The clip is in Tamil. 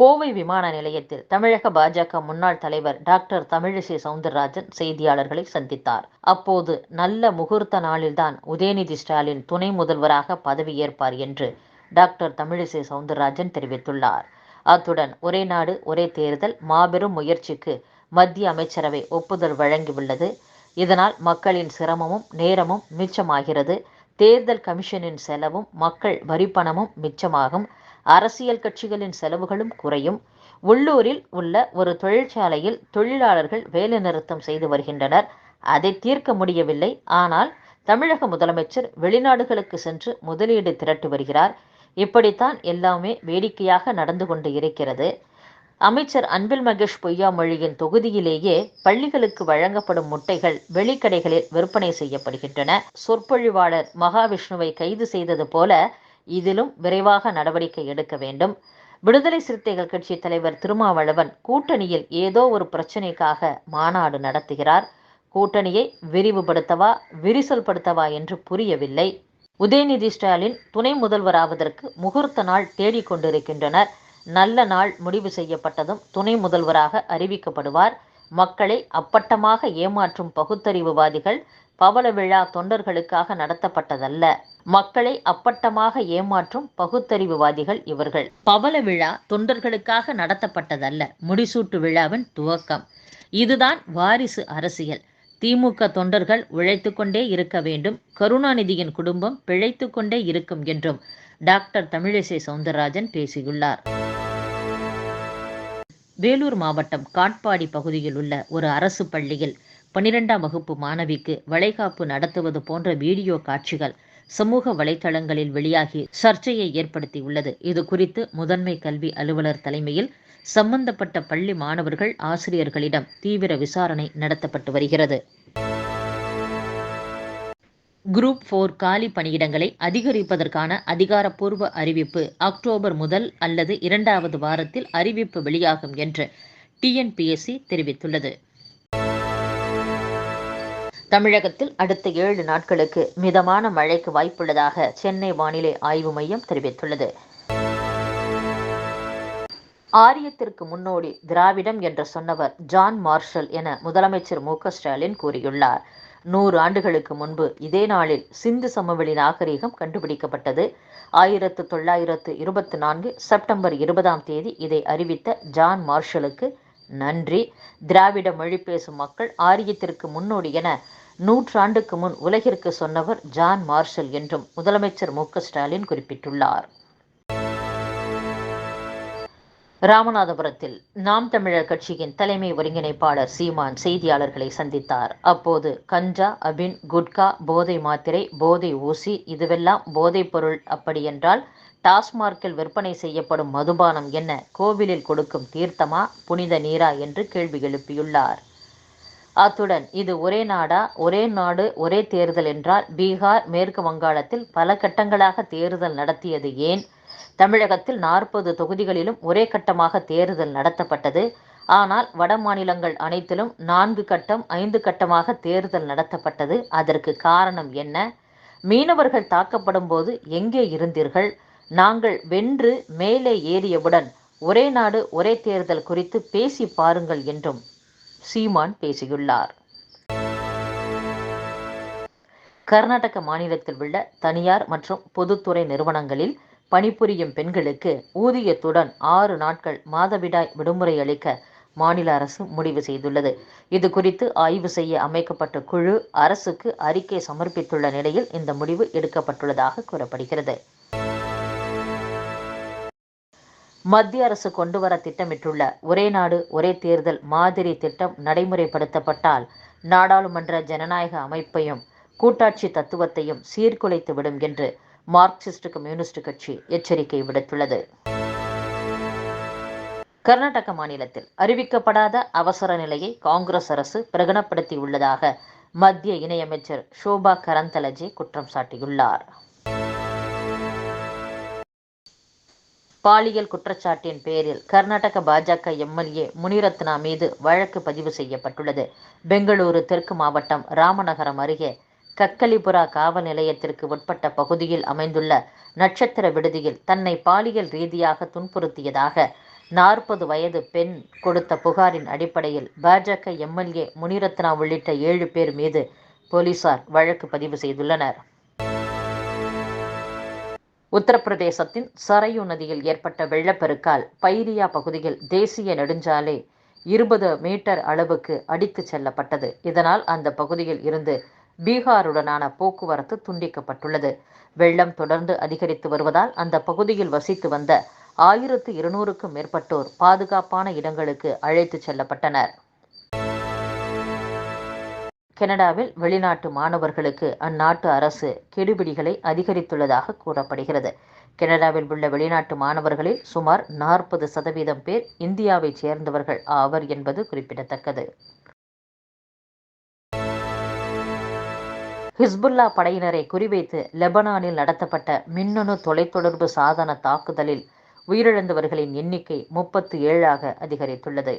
கோவை விமான நிலையத்தில் தமிழக பாஜக முன்னாள் தலைவர் டாக்டர் தமிழிசை சவுந்தரராஜன் செய்தியாளர்களை சந்தித்தார். அப்போது நல்ல முகூர்த்த நாளில்தான் உதயநிதி ஸ்டாலின் துணை முதல்வராக பதவியேற்பார் என்று டாக்டர் தமிழிசை சவுந்தரராஜன் தெரிவித்துள்ளார். அத்துடன் ஒரே நாடு ஒரே தேர்தல் மாபெரும் முயற்சிக்கு மத்திய அமைச்சரவை ஒப்புதல் வழங்கியுள்ளது. இதனால் மக்களின் சிரமமும் நேரமும் மிச்சமாகிறது. தேர்தல் கமிஷனின் செலவும் மக்கள் வரிப்பணமும் மிச்சமாகும். அரசியல் கட்சிகளின் செலவுகளும் குறையும். உள்ளூரில் உள்ள ஒரு தொழிற்சாலையில் தொழிலாளர்கள் வேலைநிறுத்தம் செய்து வருகின்றனர். அதை தீர்க்க முடியவில்லை. ஆனால் தமிழக முதலமைச்சர் வெளிநாடுகளுக்கு சென்று முதலீடு திரட்டி வருகிறார். இப்படித்தான் எல்லாமே வேடிக்கையாக நடந்து கொண்டு இருக்கிறது. அமைச்சர் அன்பில் மகேஷ் பொய்யாமொழியின் தொகுதியிலேயே பள்ளிகளுக்கு வழங்கப்படும் முட்டைகள் வெளிக்கடைகளில் விற்பனை செய்யப்படுகின்றன. சொற்பொழிவாளர் மகாவிஷ்ணுவை கைது செய்தது போல இதிலும் விரைவாக நடவடிக்கை எடுக்க வேண்டும். விடுதலை சிறுத்தைகள் கட்சி தலைவர் திருமாவளவன் கூட்டணியில் ஏதோ ஒரு பிரச்சனைக்காக மாநாடு நடத்துகிறார். கூட்டணியை விரிவுபடுத்தவா விரிசல்படுத்தவா என்று புரியவில்லை. உதயநிதி ஸ்டாலின் துணை முதல்வராவதற்கு முகூர்த்த நாள் தேடிக்கொண்டிருக்கின்றனர். நல்ல நாள் முடிவு செய்யப்பட்டதும் துணை முதல்வராக அறிவிக்கப்படுவார். மக்களை அப்பட்டமாக ஏமாற்றும் பகுத்தறிவுவாதிகள் பவள விழா தொண்டர்களுக்காக நடத்தப்பட்டதல்ல. மக்களை அப்பட்டமாக ஏமாற்றும் பகுத்தறிவுவாதிகள் இவர்கள். பவள விழா தொண்டர்களுக்காக நடத்தப்பட்டதல்ல. முடிசூட்டு விழாவின் துவக்கம். இதுதான் வாரிசு அரசியல். திமுக தொண்டர்கள் உழைத்து கொண்டே இருக்க வேண்டும். கருணாநிதியின் குடும்பம் பிழைத்து கொண்டே இருக்கும் என்றும் டாக்டர் தமிழிசை சவுந்தரராஜன் பேசியுள்ளார். வேலூர் மாவட்டம் காட்பாடி பகுதியில் உள்ள ஒரு அரசு பள்ளியில் பனிரெண்டாம் வகுப்பு மாணவிக்கு வளைகாப்பு நடத்துவது போன்ற வீடியோ காட்சிகள் சமூக வலைதளங்களில் வெளியாகி சர்ச்சையை ஏற்படுத்தியுள்ளது. இது குறித்து முதன்மை கல்வி அலுவலர் தலைமையில் சம்பந்தப்பட்ட பள்ளி மாணவர்கள் ஆசிரியர்களிடம் தீவிர விசாரணை நடத்தப்பட்டு வருகிறது. குரூப் போர் காலி பணியிடங்களை அதிகரிப்பதற்கான அதிகாரப்பூர்வ அறிவிப்பு அக்டோபர் முதல் அல்லது இரண்டாவது வாரத்தில் அறிவிப்பு வெளியாகும் என்று டிஎன்பிஎஸ்சி தெரிவித்துள்ளது. தமிழகத்தில் அடுத்த ஏழு நாட்களுக்கு மிதமான மழைக்கு வாய்ப்புள்ளதாக சென்னை வானிலை ஆய்வு மையம் தெரிவித்துள்ளது. ஆரியத்திற்கு முன்னோடி திராவிடம் என்று சொன்னவர் ஜான் மார்ஷல் என முதலமைச்சர் மு ஸ்டாலின் கூறியுள்ளார். நூறு ஆண்டுகளுக்கு முன்பு இதே நாளில் சிந்து சமவெளி நாகரீகம் கண்டுபிடிக்கப்பட்டது. ஆயிரத்து தொள்ளாயிரத்து இருபத்தி நான்கு செப்டம்பர் இருபதாம் தேதி இதை அறிவித்த ஜான் மார்ஷலுக்கு நன்றி. திராவிட மொழி பேசும் மக்கள் ஆரியத்திற்கு முன்னோடி என நூற்றாண்டுக்கு முன் உலகிற்கு சொன்னவர் ஜான் மார்ஷல் என்றும் முதலமைச்சர் மு ஸ்டாலின் குறிப்பிட்டுள்ளார். ராமநாதபுரத்தில் நாம் தமிழர் கட்சியின் தலைமை ஒருங்கிணைப்பாளர் சீமான் செய்தியாளர்களை சந்தித்தார். அப்போது கஞ்சா அபின் குட்கா போதை மாத்திரை போதை ஊசி இதுவெல்லாம் போதைப் பொருள் அப்படியென்றால் டாஸ்மார்க்கில் விற்பனை செய்யப்படும் மதுபானம் என்ன? கோவிலில் கொடுக்கும் தீர்த்தமா? புனித நீரா? என்று கேள்வி எழுப்பியுள்ளார். அத்துடன் இது ஒரே நாடா ஒரே நாடு ஒரே தேர்தல் என்றால் பீகார் மேற்கு வங்காளத்தில் பல கட்டங்களாக தேர்தல் நடத்தியது ஏன்? தமிழகத்தில் நாற்பது தொகுதிகளிலும் ஒரே கட்டமாக தேர்தல் நடத்தப்பட்டது. ஆனால் வட மாநிலங்கள் அனைத்திலும் நான்கு கட்டம் ஐந்து கட்டமாக தேர்தல் நடத்தப்பட்டது. அதற்கு காரணம் என்ன? மீனவர்கள் தாக்கப்படும் போது எங்கே இருந்தீர்கள்? நாங்கள் வென்று மேலே ஏறியவுடன் ஒரே நாடு ஒரே தேர்தல் குறித்து பேசி பாருங்கள் என்றும் சீமான் பேசியுள்ளார். கர்நாடக மாநிலத்தில் உள்ள தனியார் மற்றும் பொதுத்துறை நிறுவனங்களில் பணிபுரியும் பெண்களுக்கு ஊதியத்துடன் ஆறு நாட்கள் மாதவிடாய் விடுமுறை அளிக்க மாநில அரசு முடிவு செய்துள்ளது. இது குறித்து ஆய்வு செய்ய அமைக்கப்பட்ட குழு அரசுக்கு அறிக்கை சமர்ப்பித்துள்ள நிலையில் இந்த முடிவு எடுக்கப்பட்டுள்ளதாக கூறப்படுகிறது. மத்திய அரசு கொண்டு வர திட்டமிட்டுள்ள ஒரே நாடு ஒரே தேர்தல் மாதிரி திட்டம் நடைமுறைப்படுத்தப்பட்டால் நாடாளுமன்ற ஜனநாயக அமைப்பையும் கூட்டாட்சி தத்துவத்தையும் சீர்குலைத்து விடும் என்று மார்க்சிஸ்ட் கம்யூனிஸ்ட் கட்சி எச்சரிக்கை விடுத்துள்ளது. கர்நாடக மாநிலத்தில் அறிவிக்கப்படாத அவசர நிலையை காங்கிரஸ் அரசு பிரகடனப்படுத்தியுள்ளதாக மத்திய இணையமைச்சர் ஷோபா கரந்தலஜே குற்றம் சாட்டியுள்ளார். பாலியல் குற்றச்சாட்டின் பேரில் கர்நாடக பாஜக எம்எல்ஏ முனிரத்னா மீது வழக்கு பதிவு செய்யப்பட்டுள்ளது. பெங்களூரு தெற்கு மாவட்டம் ராமநகரம் அருகே கக்கலிபுரா காவல் நிலையத்திற்கு உட்பட்ட பகுதியில் அமைந்துள்ள நட்சத்திர விடுதியில் தன்னை பாலியல் ரீதியாக துன்புறுத்தியதாக நாற்பது வயது பெண் கொடுத்த புகாரின் அடிப்படையில் பாஜக எம்எல்ஏ முனிரத்னா உள்ளிட்ட ஏழு பேர் மீது போலீசார் வழக்கு பதிவு செய்துள்ளனர். உத்தரப்பிரதேசத்தின் சரையு நதியில் ஏற்பட்ட வெள்ளப்பெருக்கால் பைரியா பகுதியில் தேசிய நெடுஞ்சாலை இருபது மீட்டர் அளவுக்கு அடித்துச் செல்லப்பட்டது. இதனால் அந்த பகுதியில் இருந்து பீகாருடனான போக்குவரத்து துண்டிக்கப்பட்டுள்ளது. வெள்ளம் தொடர்ந்து அதிகரித்து வருவதால் அந்த பகுதியில் வசித்து வந்த ஆயிரத்து இருநூறுக்கும் மேற்பட்டோர் பாதுகாப்பான இடங்களுக்கு அழைத்துச் செல்லப்பட்டனர். கனடாவில் வெளிநாட்டு மாணவர்களுக்கு அந்நாட்டு அரசு கெடுபிடிகளை அதிகரித்துள்ளதாக கூறப்படுகிறது. கனடாவில் உள்ள வெளிநாட்டு மாணவர்களில் சுமார் நாற்பது சதவீதம் பேர் இந்தியாவைச் சேர்ந்தவர்கள் ஆவர் என்பது குறிப்பிடத்தக்கது. ஹிஸ்புல்லா படையினரை குறிவைத்து லெபனானில் நடத்தப்பட்ட மின்னணு தொலைத்தொடர்பு சாதன தாக்குதலில் உயிரிழந்தவர்களின் எண்ணிக்கை முப்பத்து ஏழாக அதிகரித்துள்ளது.